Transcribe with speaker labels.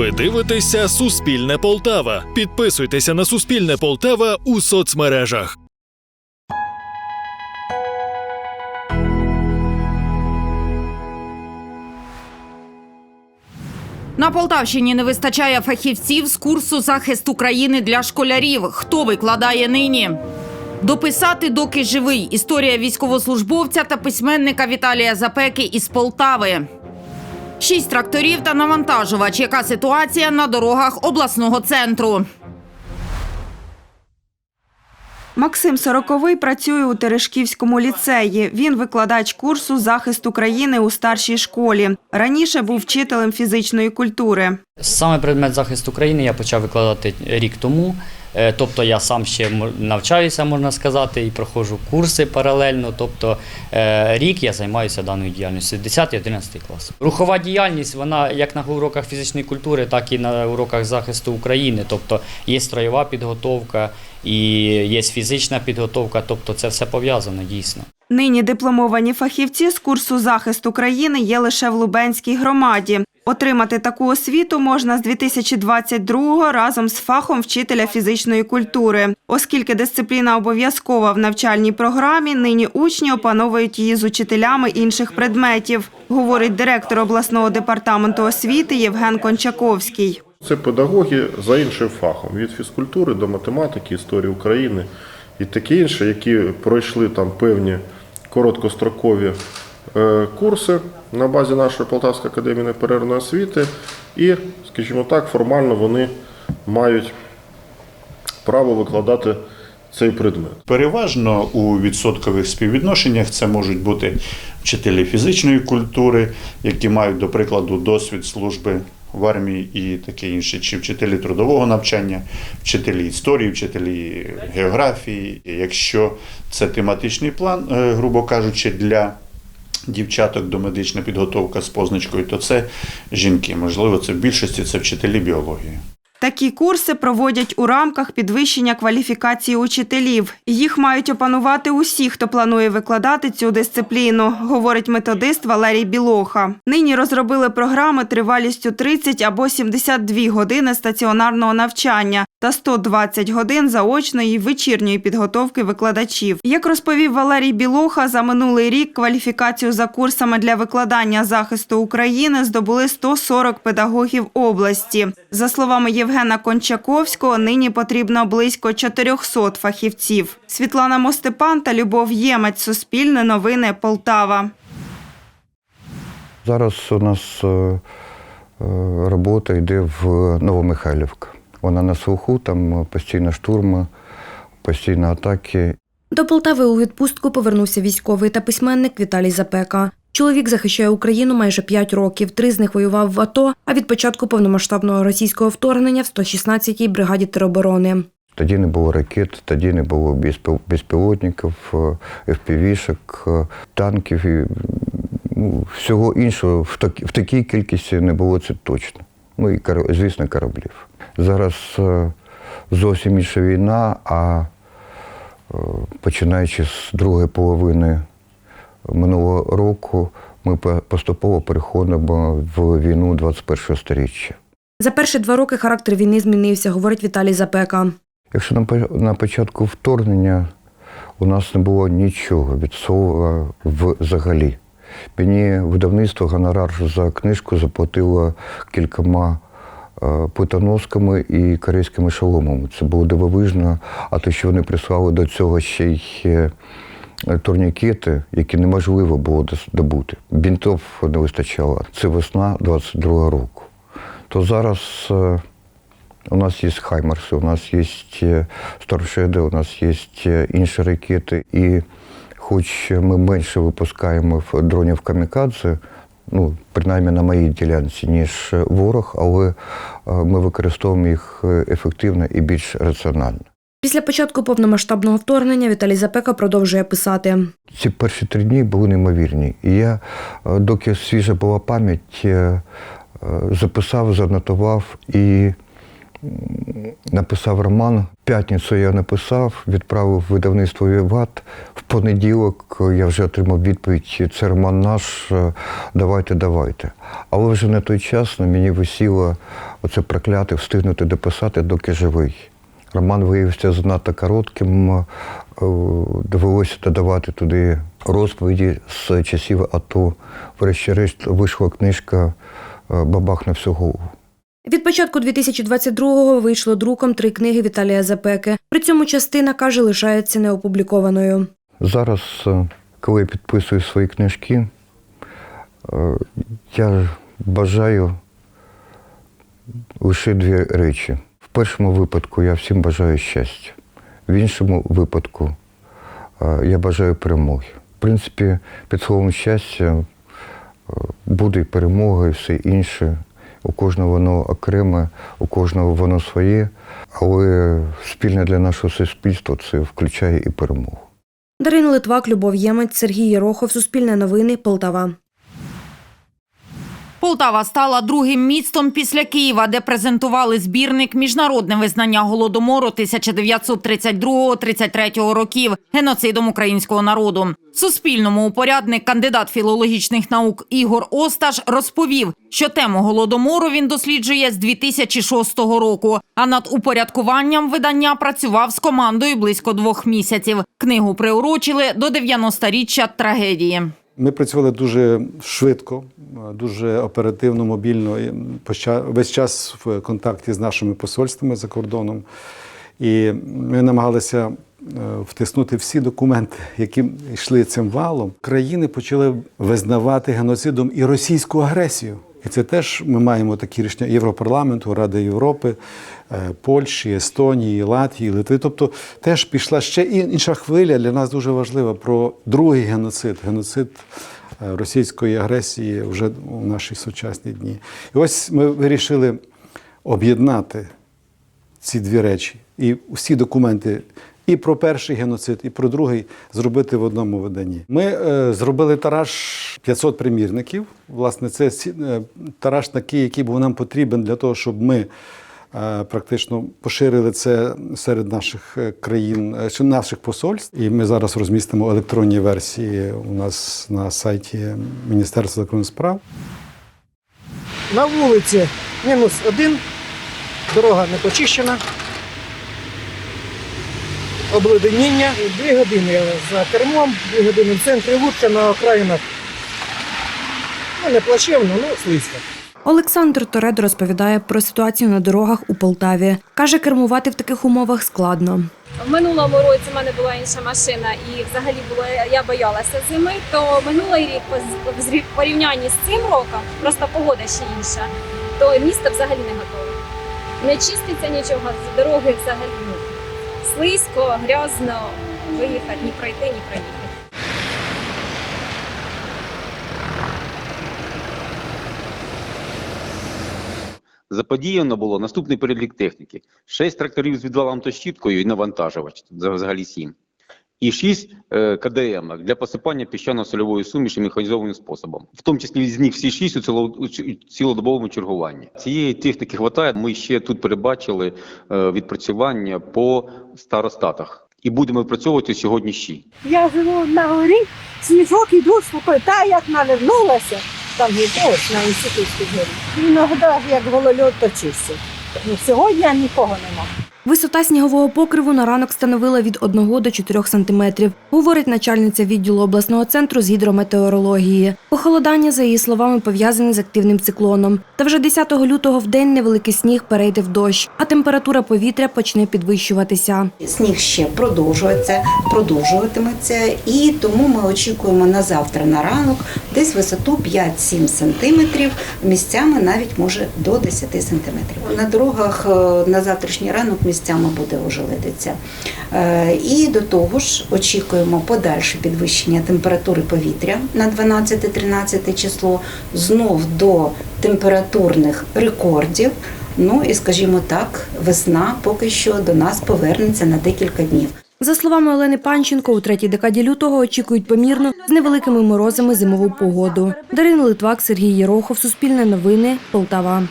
Speaker 1: Ви дивитеся Суспільне Полтава. Підписуйтеся на Суспільне Полтава у соцмережах.
Speaker 2: На Полтавщині не вистачає фахівців з курсу захист України для школярів. Хто викладає нині? Дописати, доки живий. Історія військовослужбовця та письменника Віталія Запеки із Полтави. Шість тракторів та навантажувач. Яка ситуація на дорогах обласного центру?
Speaker 3: Максим Сороковий працює у Терешківському ліцеї. Він викладач курсу захист України у старшій школі. Раніше був вчителем фізичної культури.
Speaker 4: Саме предмет захисту України я почав викладати рік тому. Е, Тобто я сам ще навчаюся, можна сказати, і проходжу курси паралельно. Тобто е, рік я займаюся даною діяльністю 10-11 клас. Рухова діяльність, вона як на уроках фізичної культури, так і на уроках захисту України. Тобто є строєва підготовка і є фізична підготовка, тобто це все пов'язано дійсно.
Speaker 3: Нині дипломовані фахівці з курсу захист України є лише в Лубенській громаді. Отримати таку освіту можна з 2022-го разом з фахом вчителя фізичної культури. Оскільки дисципліна обов'язкова в навчальній програмі, нині учні опановують її з учителями інших предметів, говорить директор обласного департаменту освіти Євген Кончаковський.
Speaker 5: Це педагоги за іншим фахом від фізкультури до математики, історії України і таке інше, які пройшли там певні короткострокові е, курси на базі нашої Полтавської академії неперервної освіти, і, скажімо так, формально вони мають право викладати цей предмет.
Speaker 6: Переважно у відсоткових співвідношеннях це можуть бути вчителі фізичної культури, які мають, до прикладу, досвід служби в армії і таке інше, чи вчителі трудового навчання, вчителі історії, вчителі географії. Якщо це тематичний план, е, грубо кажучи, для дівчаток домедична підготовка з позначкою, то це жінки. Можливо, це в більшості це вчителі біології.
Speaker 3: Такі курси проводять у рамках підвищення кваліфікації учителів. Їх мають опанувати усі, хто планує викладати цю дисципліну, говорить методист Валерій Білоха. Нині розробили програми тривалістю 30 або 72 години стаціонарного навчання та 120 годин заочної вечірньої підготовки викладачів. Як розповів Валерій Білоха, за минулий рік кваліфікацію за курсами для викладання захисту України здобули 140 педагогів області. За словами Євгена Кончаковського, нині потрібно близько 400 фахівців. Світлана Мостепан та Любов Ємець. Суспільне новини Полтава.
Speaker 7: Зараз у нас е, е, робота йде в Новомихайлівка. Вона на слуху, там постійно штурми, постійно атаки.
Speaker 8: До Полтави у відпустку повернувся військовий та письменник Віталій Запека. Чоловік захищає Україну майже 5 років. Три з них воював в АТО, а від початку повномасштабного російського вторгнення в 116-й бригаді тероборони.
Speaker 7: Тоді не було ракет, тоді не було безпіл- безпілотників, е, FPV-шок, е, танків і ну, всього іншого в, так, в такій кількості не було це точно. Ну і звісно, кораблів. Зараз е, зовсім інша війна, а е, починаючи з другої половини минулого року, ми поступово переходимо в війну 21-го століття.
Speaker 8: За перші два роки характер війни змінився, говорить Віталій Запека.
Speaker 7: Якщо на початку вторгнення у нас не було нічого від слова взагалі. Мені видавництво гонорар за книжку заплатило кількома е, і корейськими шоломами. Це було дивовижно, а те, що вони прислали до цього ще й е, турнікети, які неможливо було добути. Бінтов не вистачало. Це весна 22-го року. То зараз е, у нас є хаймерси, у нас є старшеди, у нас є інші ракети. І хоч ми менше випускаємо дронів камікадзе, ну, принаймні на моїй ділянці, ніж ворог, але е, ми використовуємо їх е, ефективно і більш раціонально.
Speaker 8: Після початку повномасштабного вторгнення Віталій Запека продовжує писати.
Speaker 7: Ці перші три дні були неймовірні. І я, е, доки свіжа була пам'ять, е, е, записав, занотував і написав роман п'ятницю я написав, відправив видавництво Віват. В понеділок я вже отримав відповідь, це роман наш, е, давайте, давайте. Але вже на той час на мені висіло оце прокляте встигнути дописати, доки живий. Роман виявився занадто коротким, е, довелося додавати туди розповіді з часів АТО. Врешті-решт вийшла книжка е, Бабах на всю голову.
Speaker 8: Від початку 2022-го вийшло друком три книги Віталія Запеки. При цьому частина каже, лишається неопублікованою.
Speaker 7: Зараз, е, коли я підписую свої книжки, е, я бажаю лише дві речі. В першому випадку я всім бажаю щастя, в іншому випадку е, я бажаю перемоги. В принципі, під словом щастя буде і перемога, і все інше. У кожного воно окреме, у кожного воно своє, але спільне для нашого суспільства це включає і перемогу.
Speaker 8: Дарина Литвак, Любов Ємець, Сергій Єрохов, Суспільне новини, Полтава.
Speaker 2: Полтава стала другим містом після Києва, де презентували збірник Міжнародне визнання голодомору 1932-33 років геноцидом українського народу. Суспільному упорядник, кандидат філологічних наук Ігор Осташ розповів, що тему голодомору він досліджує з 2006 року. А над упорядкуванням видання працював з командою близько двох місяців. Книгу приурочили до 90-річчя трагедії.
Speaker 9: Ми працювали дуже швидко, дуже оперативно, мобільно, весь час в контакті з нашими посольствами за кордоном. І ми намагалися е, втиснути всі документи, які йшли цим валом. Країни почали визнавати геноцидом і російську агресію. І це теж ми маємо такі рішення Європарламенту, Ради Європи, е, Польщі, Естонії, Латвії, Литви. Тобто теж пішла ще інша хвиля для нас дуже важлива про другий геноцид, геноцид е, російської агресії вже у наші сучасні дні. І ось ми вирішили об'єднати ці дві речі. І всі документи і про перший геноцид, і про другий зробити в одному виданні. Ми е, зробили тараж 500 примірників. Власне, це е, тараж такий, який був нам потрібен для того, щоб ми. е, Практично поширили це серед наших е, країн, чи наших посольств. І ми зараз розмістимо електронні версії у нас на сайті Міністерства закордонних справ.
Speaker 10: На вулиці мінус один, дорога не почищена. Обледеніння. Дві години за кермом, дві години в центрі Луцька на окраїнах. Ну, не плачевно, ну слизько.
Speaker 8: Олександр Торедо розповідає про ситуацію на дорогах у Полтаві. Каже, кермувати в таких умовах складно.
Speaker 11: В минулому році в мене була інша машина, і взагалі було я боялася зими. То минулий рік в порівнянні з цим роком, просто погода ще інша, то місто взагалі не готове. Не чиститься нічого, з дороги взагалі ну, слизько, грязно, виїхати, ні пройти, ні проїхати.
Speaker 12: Заподіяно було наступний перелік техніки: шість тракторів з відвалом та щіткою і навантажувач, взагалі сім. І шість е, КДМ для посипання піщано-сольової суміші механізованим способом, в тому числі з них всі шість у ціло- цілодобовому чергуванні. Цієї техніки вистачає. Ми ще тут передбачили е, відпрацювання по старостатах. І будемо відпрацьовувати сьогодні ще.
Speaker 10: Я живу на горі, сніжок іду спокійно, та як навернулася, там ось на інститутській горі. Іноді як голольот точився. Ну, сьогодні нікого нема.
Speaker 8: Висота снігового покриву на ранок становила від 1 до 4 сантиметрів, говорить начальниця відділу обласного центру з гідрометеорології. Похолодання, за її словами, пов'язане з активним циклоном. Та вже 10 лютого в день невеликий сніг перейде в дощ, а температура повітря почне підвищуватися.
Speaker 13: Сніг ще продовжується, продовжуватиметься, і тому ми очікуємо на завтра на ранок десь висоту 5-7 сантиметрів, місцями навіть може до 10 сантиметрів. На дорогах е, на завтрашній ранок місцями буде ожеледиця. Е, І до того ж очікуємо подальше підвищення температури повітря на 12-13 число, знов до температурних рекордів. Ну і скажімо так, весна поки що до нас повернеться на декілька днів.
Speaker 8: За словами Олени Панченко, у третій декаді лютого очікують помірну з невеликими морозами зимову погоду. Дарина Литвак, Сергій Єрохов, Суспільне новини, Полтава.